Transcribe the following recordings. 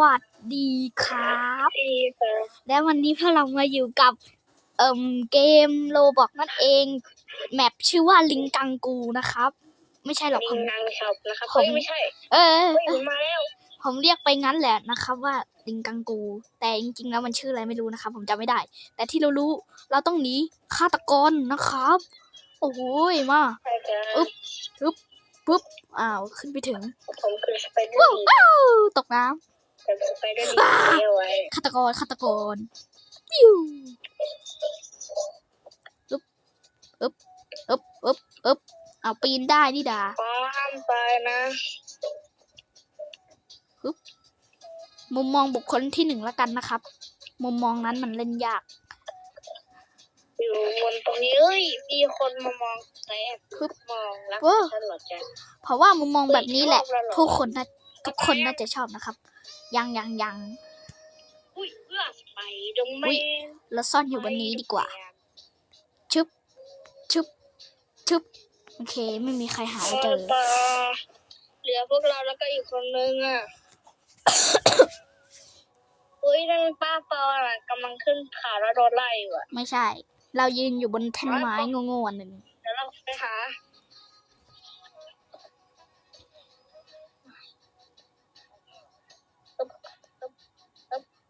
วัสดีครับดีค่ะและวันนี้พวกเรามาอยู่กับ เอ่มเกมโลบอกนั่นเอง แมปชื่อว่าลิงกังกูนะครับ ไม่ใช่หรอกลิผงมนางช็อปนะครับผม เฮ้ยไม่ใช่เออ เฮ้ยผมมาแล้วผมเรียกไปงั้นแหละนะครับ ว่าลิงกังกู แต่จริงๆแล้วมันชื่ออะไรไม่รู้นะครับ ผมจำไม่ได้ แต่ที่เรารู้เราต้องหนีฆาตกรนะครับ โอ้โหมา ใช่จ้ะอึ๊บ ปุ๊บอ้าวขึ้นไปถึงผมคือสไปเดอว้าวร์ดีอ้าวตกน้ำ แต่สไปเดอร์ดีเดียวไว้ฆาตกรฆาตกรปิ้วอึ๊บอึ๊บอึ๊บอึ๊บอึ๊บเอาปีนได้นี่ดาขอห้ามไปนะมุมมองบุคคลที่หนึ่งละกันนะครับ มุมมองนั้นมันเล่นยาก อยู่บนตรงนี้เอ้ยมีคนมามองแต่ปึ๊บมองรักว้าฉันเหรอจ๊ะเพราะว่ามุมมองแบบนี้แหละชอบเราเหรอทุกคนน่า ทุกคนน่าจะชอบนะครับ ยังยังยังอุ้ยเอื้อไปดงแมอุ๊ยนเราซ่อนอยู่บนนี้ดีกว่า ชึบชึบชึบโอเค ไม่มีใครหาไม่เจอต่อเหลือพวกเราแล้วก็อีกคนนึงอะ อุ้ยนั่นป้าปอน่ะกำลังขึ้นขาแล้วโดนไล่อยู่อะ ไม่ใช่ เรายืนอยู่บนแท่นไม้โง่ๆอันหนึ่งเดี๋ยวเราไปหา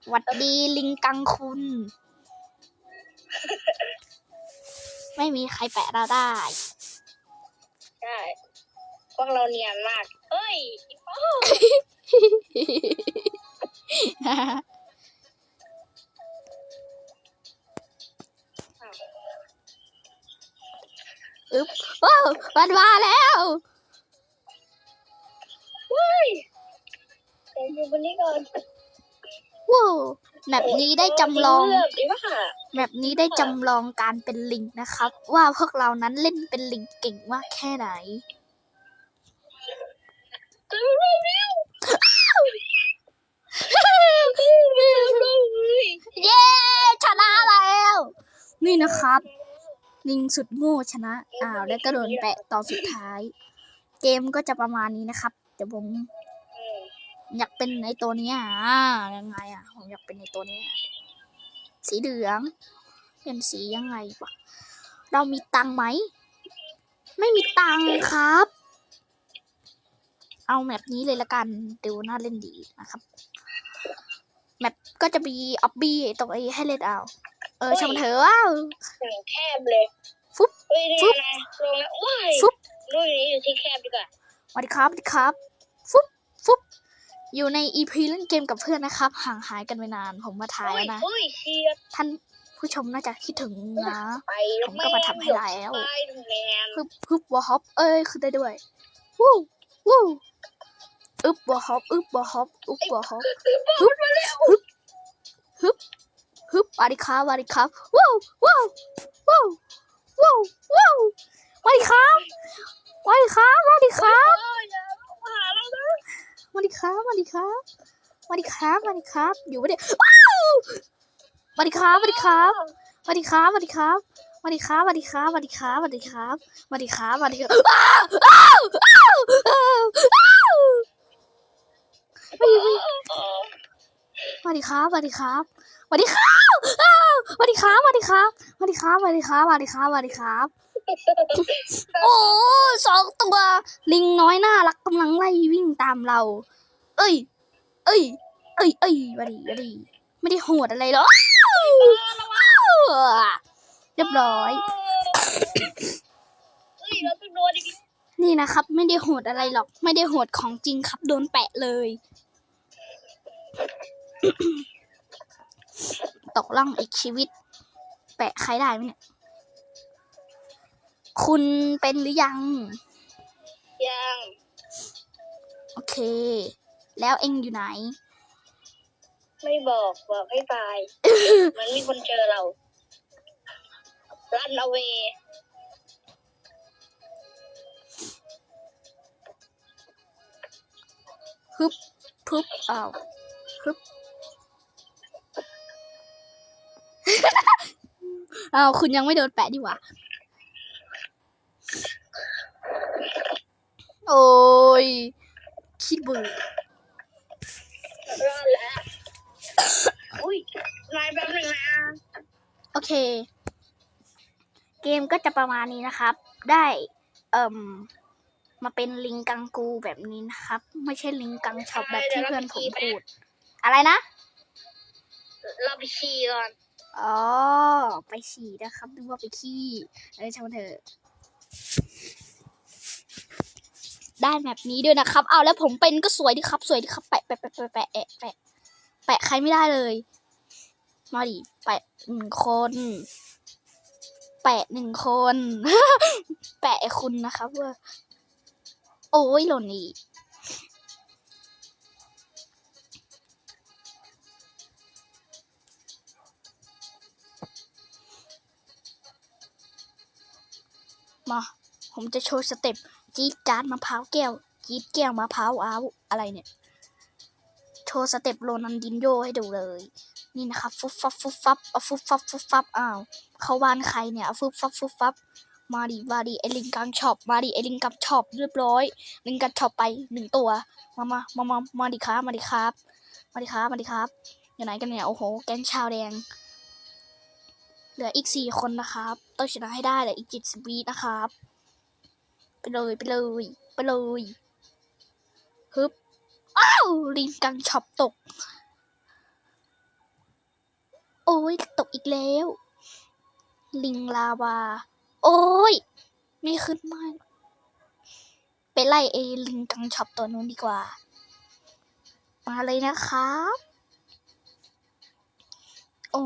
หวัดดีลิงกังคุณ ไม่มีใครแปะเราได้ใช่พวกเราเนียนมาก เฮ้ยโอ้าวอึ๊บโอ้มันมาแล้วเฮ้ยเดี๋ยวอยู่บนนี้ก่อน ว้าวแบบนี้ได้จำลองเลือกดีว่าค่ะแบบนี้ได้จำลองการเป็นลิงนะครับ ว่าพวกเรานั้นเล่นเป็นลิงเก่งมากแค่ไหนเย้ชนะแล้ว นี่นะครับ ลิงสุดโง่ชนะ อ้าว แล้วก็โดนแปะตอนสุดท้าย เกมก็จะประมาณนี้นะครับ เดี๋ยวผม อืมอยากเป็นในตัวเนี้ยอ่ายังไงอะผมอยากเป็นในตัวเนี้ยสีเหลือง เป็นสียังไงวะเรามีตังค์ไหม ไม่มีตังค์ครับ เอาแมปนี้เลยละกันดูน่าเล่นดีนะครับ แมปก็จะมีออบบี้ตรงไอ้ให้เล่นเอา เออชมนเถอะว้าวอย่างแคบเลยฟุ๊บเฮ้ยนี่ฟุ๊บไงลงแล้วว้ายฟุ๊บนู่นนี่อยู่ที่แคบดีกว่าสวัสดีครับสวัสดีครับฟุ๊บฟุ๊บ อยู่ในอีพีเล่นเกมกับเพื่อนนะครับ ห่างหายกันไปนาน ผมมาถ่ายแล้วนะเฮ้ยเชียดท่านผู้ชมน่าจะคิดถึงนะไปผมก็มาทำให้ได้แล้วไปแมนฮึบฮึบวอฮอปเอ้ยขึ้นได้ด้วยวู้วู้อึบวอฮอปอึบวอฮอปอึบวอฮอปฮึบฮึบฮึบฮึบอาดิครับอาดิครับว้าวว้าวว้าวว้าวว้าวมาดิครับมาดิครับมาดิครับ เอออย่ามาหาเรานะมาดิครับมาดิครับมาดิครับมาดิครับ อยู่ไม่ได้ว้าวมาดิครับมาดิครับมาดิครับมาดิครับมาดิครับมาดิครับมาดิครับมาดิครับมาดิครับมาดิครับอ้าวอ้าวอ้าวอ้าวอ้าวไม่ไม่เออมาดิครับมาดิครับมาดิครับอ้าวมาดิครับมาดิครับมาดิครับมาดิครับมาดิครับมาดิครับ โอ้สองตัว ลิงน้อยน่ารักกำลังไล่วิ่งตามเรา เอ้ย เอ้ย เอ้ยเอ้ยมาดิมาดิไม่ได้โหดอะไรหรอกเรียบร้อย นี่นะครับ ไม่ได้โหดอะไรหรอก ไม่ได้โหดของจริงครับ โดนแปะเลย ตกล่องอีกชีวิต แปะใครได้ไหมเนี่ย คุณเป็นหรือยัง ยัง โอเค แล้วเอ็งอยู่ไหน ไม่บอกบอกให้ตาย มันมีคนเจอเรารันเอาเวฮึบ พึบอ้าวฮึบ อ้าวคุณยังไม่โดนแปะดีหว่า โอ้ยขี้เบื่อรอดแล้วนายแป๊บหนึ่งนะโอเค เกมก็จะประมาณนี้นะครับ ได้ เอ่มมาเป็นลิงกังกูแบบนี้นะครับ ไม่ใช่ลิงกังช็อปแบบที่เพื่อนผมพูด อะไรนะ เราไปขี่ก่อน อ๋อ ไปฉี่นะครับดูว่าไปขี้เออช่างเถอะ ได้แบบนี้ด้วยนะครับ เอาแล้วผมเป็นก็สวยดีครับ สวยดีครับ แปะแปะแปะแปะแปะแปะแปะใครไม่ได้เลย มาดิ แปะหนึ่งคน แปะหนึ่งคน แปะคุณนะครับว่าโอ้ยหล่นอีก มา ผมจะโชว์สเต็ปจี๊ดจาดมะพร้าวแก้วจี๊ดแก้วมะพร้าวอ้าวอะไรเนี่ย โชว์สเต็ปโรนันดินโยให้ดูเลย นี่นะครับฟุบฟับฟุบฟับเอาฟุบฟับฟุบฟับอ้าวเขาวานใครเนี่ยเอาฟุบฟับฟุบฟับมาดิมาดิไอลิงกังช็อปมาดิไอลิงกังช็อปเรียบร้อย ลิงกังช็อปไปหนึ่งตัว มามามามามาดิครับมาดิครับ มาดิครับมาดิครับอยู่ไหนกันเนี่ยโอ้โห แก๊งชาวแดง เหลืออีกสี่คนนะครับ ต้องชนะให้ได้เหลืออีกเจิตสวีทนะครับ ไปเลยไปเลยไปเลยฮึบอ้าวลิงกังช็อปตก โอ้ยตกอีกแล้ว ลิงลาวา โอ้ยไม่ขึ้นมาไปไล่เอลิงกังช็อปตัวนู้นดีกว่า มาเลยนะครับ โอ้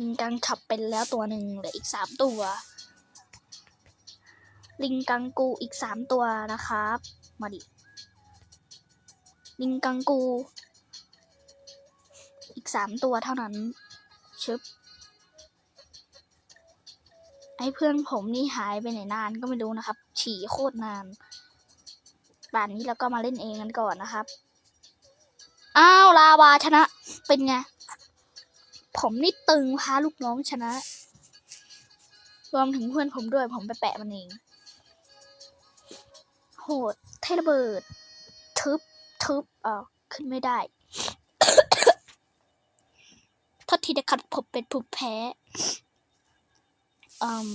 ลิงกังช็อปเป็นแล้วตัวหนึ่งเหลืออีกสามตัว ลิงกังกูอีกสามตัวนะครับ มาดิ ลิงกังกู อีกสามตัวเท่านั้น ชึบ ไอ้เพื่อนผมนี่หายไปไหนนานก็ไม่รู้นะครับ ฉี่โคตรนานป่านนี้เราก็มาเล่นเองกันก่อนนะครับ อ้าว ลาวาชนะ เป็นไง ผมนี่ตึงพาลูกน้องชนะ รวมถึงเพื่อนผมด้วย ผมไปแปะมันเอง โหดเทระเบิด ทึบทึบอ่าขึ้นไม่ได้ทษทีนะครับผมเป็นผู้แพ้อืม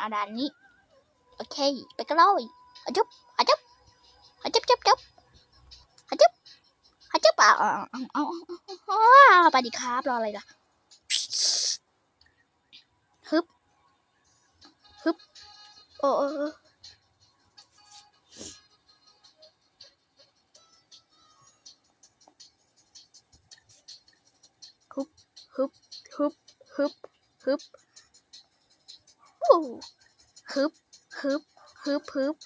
อาดานนี้ โอเค ไปกันเลยอาจุบอาจุบอาจุบจุบจุบอาจุบอาจุบอะเอาเอาเอาเอาเอาไปดิครับ รออะไรล่ะ โอ้ฮึบฮึบฮึบฮึบฮึบอู้ฮึบฮึบฮึบฮึบ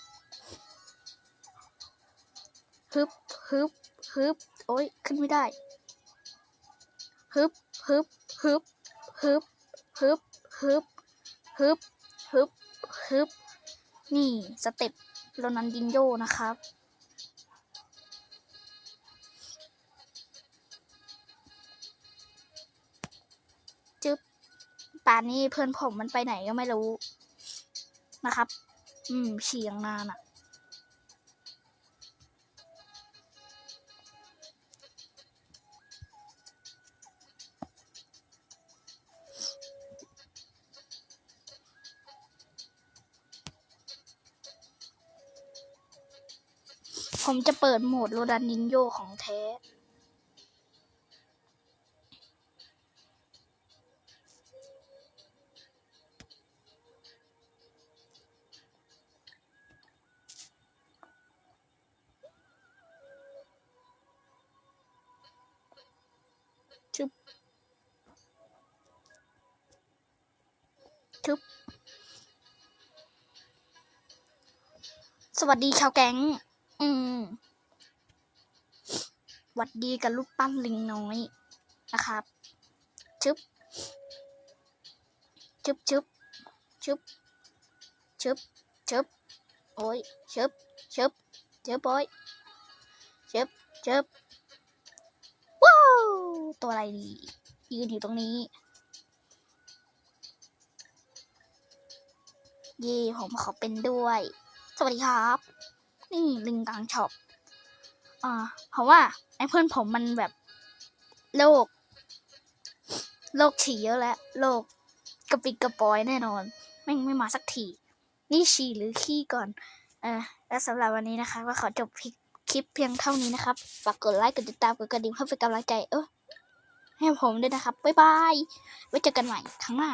ฮึบฮึบฮึบโอ้ยขึ้นไม่ได้ฮึบฮึบฮึบฮึบฮึบฮึบฮึบฮึบ ฮึบ นี่สเต็ปโรนันดินโยนะครับ จึ๊บป่านนี้เพื่อนผมมันไปไหนก็ไม่รู้นะครับ อืมเฉียงนานอะ่ ผมจะเปิดโหมดโรดันนินโยของแท้ชึบชึบสวัสดีชาวแก๊ง อืมหวัดดีกับลูกปั้นลิงน้อยนะครับ ชึบ ชึบชึบชึบ ชึบ ชึบ โอ้ย ชึบ ชึบ ชึบโอ้ยชึบ ชึบ ว้าว ตัวอะไรดี ยืนอยู่ตรงนี้ เย่ผมขอเป็นด้วย สวัสดีครับ นี่ลิงกังช็อปอ่าเพราะว่าไอ้เพื่อนผมมันแบบโลกโลกฉี่เยอะแล้วโลกกระปิดกระปอยแน่นอนแม่งไม่มาสักทีนี่ฉี่หรือขี้ก่อนเออและสำหรับวันนี้นะคะ ก็ขอจบคลิปเพียงเท่านี้นะครับ ฝากกดไลค์กดติดตามกดกระดิ่งเพื่อเป็นกำลังใจเออให้ผมด้วยนะครับ บ๊ายบาย ไว้เจอกันใหม่ครั้งหน้า